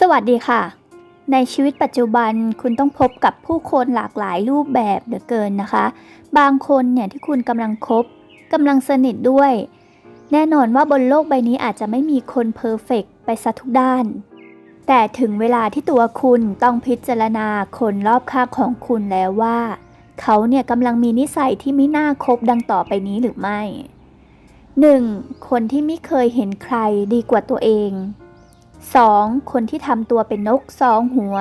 สวัสดีค่ะ ในชีวิตปัจจุบันคุณต้องพบกับผู้คนหลากหลายรูปแบบเหลือเกินนะคะ บางคนเนี่ยที่คุณกำลังคบกำลังสนิทด้วย แน่นอนว่าบนโลกใบนี้อาจจะไม่มีคนเพอร์เฟกไปซะทุกด้าน แต่ถึงเวลาที่ตัวคุณต้องพิจารณาคนรอบข้างของคุณแล้วว่า เขาเนี่ยกำลังมีนิสัยที่ไม่น่าคบดังต่อไปนี้หรือไม่ 1. คนที่ไม่เคยเห็นใครดีกว่าตัวเอง 2. คนที่ทำตัวเป็นนกสองหัว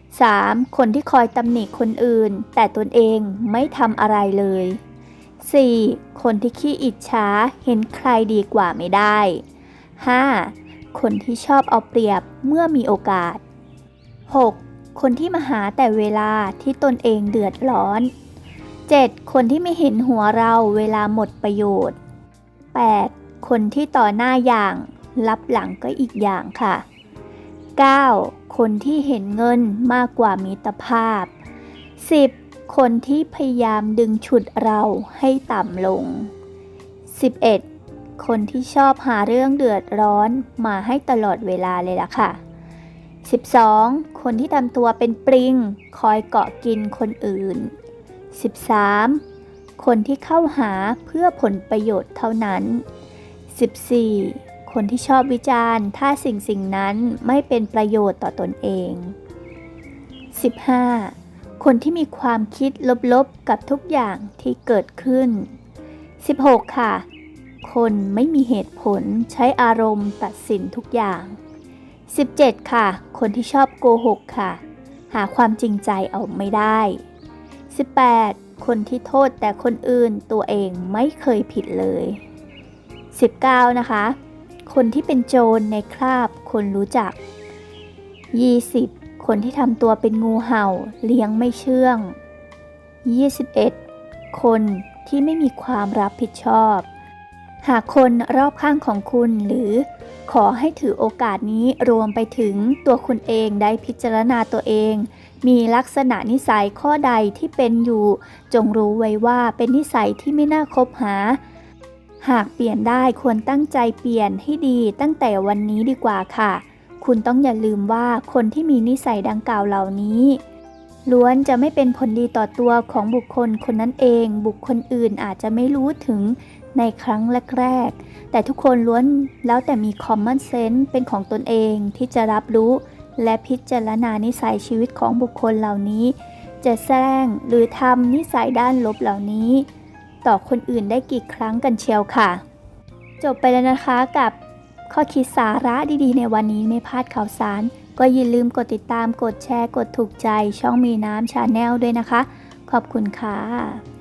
3. คนที่คอยตำหนิคนอื่น แต่ตนเองไม่ทำอะไรเลย 4. คนที่ขี้อิจฉาเห็นใครดีกว่าไม่ได้ 5. คนที่ชอบเอาเปรียบเมื่อมีโอกาส 6. คนที่มาหาแต่เวลาที่ตนเองเดือดร้อน 7. คนที่ไม่เห็นหัวเราเวลาหมดประโยชน์ 8. คนที่ต่อหน้าอย่าง รับหลังก็อีกอย่างค่ะ 9. คนที่เห็นเงินมากกว่ามิตรภาพ 10. คนที่พยายามดึงฉุดเราให้ต่ำลง 11. คนที่ชอบหาเรื่องเดือดร้อนมาให้ตลอดเวลาเลยล่ะค่ะ 12. คนที่ทำตัวเป็นปริง คอยเกาะกินคนอื่น 13. คนที่เข้าหาเพื่อผลประโยชน์เท่านั้น 14. คนที่ชอบวิจารณ์ ถ้าสิ่งสิ่งนั้นไม่เป็นประโยชน์ต่อตนเอง 15. คนที่มีความคิดลบๆกับทุกอย่างที่เกิดขึ้น 16. ค่ะ คนไม่มีเหตุผลใช้อารมณ์ตัดสินทุกอย่าง 17. ค่ะ คนที่ชอบโกหกค่ะ หาความจริงใจเอาไม่ได้ 18. คนที่โทษแต่คนอื่นตัวเองไม่เคยผิดเลย 19. นะคะ คนที่เป็นโจรในคราบคนรู้จัก 20. คนที่ทำตัวเป็นงูเห่าเลี้ยงไม่เชื่อง 21. คนที่ไม่มีความรับผิดชอบ หากคนรอบข้างของคุณหรือขอให้ถือโอกาสนี้รวมไปถึงตัวคุณเองได้พิจารณาตัวเอง มีลักษณะนิสัยข้อใดที่เป็นอยู่ จงรู้ไว้ว่าเป็นนิสัยที่ไม่น่าคบหา หากเปลี่ยนได้ควรตั้งใจเปลี่ยนให้ดีตั้งแต่วันนี้ดีกว่าค่ะ คุณต้องอย่าลืมว่าคนที่มีนิสัยดังกล่าวเหล่านี้ ล้วนจะไม่เป็นผลดีต่อตัวของบุคคลคนนั้นเอง บุคคลอื่นอาจจะไม่รู้ถึงในครั้งแรกๆ แต่ทุกคนล้วนแล้วแต่มี common sense เป็นของตนเองที่จะรับรู้ และพิจารณานิสัยชีวิตของบุคคลเหล่านี้ จะแสร้งหรือทำนิสัยด้านลบเหล่านี้ ต่อคนอื่นได้กี่ครั้งกันเชียวค่ะ จบไปแล้วนะคะกับข้อคิดสาระดีๆ ในวันนี้ไม่พลาดข่าวสาร ก็อย่าลืมกดติดตามกดแชร์ กดถูกใจช่องมีน้ำชาแนลด้วยนะคะ ขอบคุณค่ะ